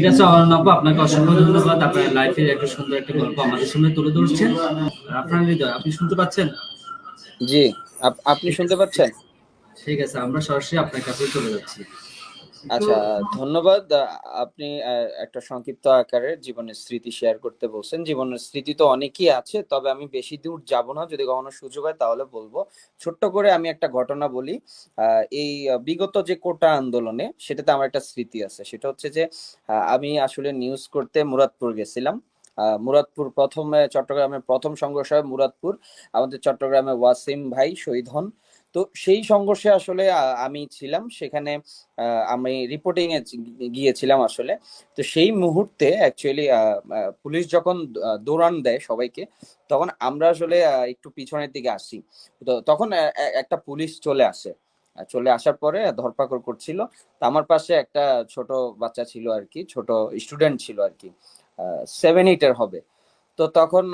ঠিক আছে অর্ণব আপনাকে অসংখ্য ধন্যবাদ। আপনার লাইফের একটা সুন্দর একটা গল্প আমাদের সামনে তুলে ধরছেন। আপনার হৃদয় আপনি শুনতে পাচ্ছেন? জি আপ- আপনি শুনতে পাচ্ছেন? ঠিক আছে আমরা সরাসরি আপনার কাছে চলে যাচ্ছি। আচ্ছা ধন্যবাদ। আপনি একটা সংক্ষিপ্ত আকারে জীবনের স্মৃতি শেয়ার করতে বলছেন। জীবনের স্মৃতি তো অনেকই আছে তবে আমি বেশি দূর যাব না। যদি কখনো সুযোগ হয় তাহলে বলব। ছোট্ট করে আমি একটা ঘটনা বলি। আহ, এই বিগত যে কোটা আন্দোলনে সেটাতে আমার একটা স্মৃতি আছে। সেটা হচ্ছে যে আমি আসলে নিউজ করতে মুরাদপুর গেছিলাম। আহ, মুরাদপুর প্রথমে চট্টগ্রামের প্রথম সংঘর্ষ হয় মুরাদপুর। আমাদের চট্টগ্রামে ওয়াসিম ভাই শহীদ হন। তো সেই সংঘর্ষে আসলে আমি ছিলাম। সেখানে আমি রিপোর্টিং এ গিয়েছিলাম আসলে। তো সেই মুহূর্তে অ্যাকচুয়ালি পুলিশ যখন দৌড়ান দেয় সবাইকে, তখন আমরা আসলে একটু পিছনের দিকে আসি। তো তখন একটা পুলিশ চলে আসে। চলে আসার পরে ধরপাকড় করছিল। তো আমার পাশে একটা ছোট বাচ্চা ছিল আর কি, ছোট স্টুডেন্ট ছিল আর কি। সেভেন এইটের হবে। তো তখন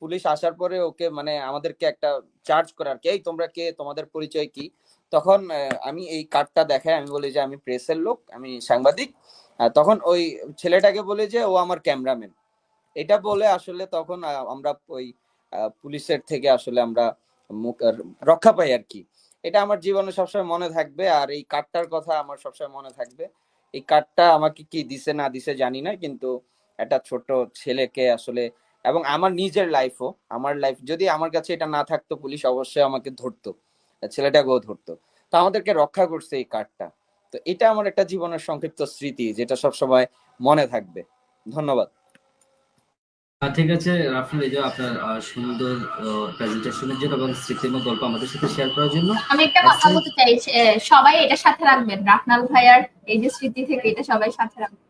পুলিশ আসার পরে ওকে মানে আমাদেরকে একটা চার্জ করে আর কি এই তোমরা কে? তোমাদের পরিচয় কি? তখন আমি এই কার্ডটা দেখাই, আমি বলি যে, আমি প্রেসের লোক, আমি সাংবাদিক। তখন ওই ছেলেটাকে বলে যে, ও আমার ক্যামেরাম্যান এটা বলে আসলে তখন আমরা ওই পুলিশের থেকে আসলে আমরা রক্ষা পাই আর কি এটা আমার জীবনে সবসময় মনে থাকবে, আর এই কার্ডটার কথা আমার সবসময় মনে থাকবে। এই কার্ডটা আমাকে কি দিছে না দিছে জানি না, কিন্তু একটা ছোট ছেলেকে আসলে এবং আমার নিজের লাইফও আমার লাইফ যদি আমার কাছে এটা না থাকতো পুলিশ অবশ্যই আমাকে ধরতো ছেলেটাকেও ধরতো। তো আমাদেরকে রক্ষা করছে এই কার্ডটা তো এটা আমার একটা জীবনের সংক্ষিপ্ত স্মৃতি যেটা সবসময় মনে থাকবে। ধন্যবাদ। ঠিক আছে রাফিল এই যে আপনার সুন্দর প্রেজেন্টেশনের জন্য এবং স্মৃতিময় গল্প আমাদের সাথে শেয়ার করার জন্য। আমি একটা কথা। বলতে চাই সবাই এটা সাথে রাখবেন রাফনাল ভাইয়ার এই যে স্মৃতি থেকে এটা সবাই সাথে রাখবেন।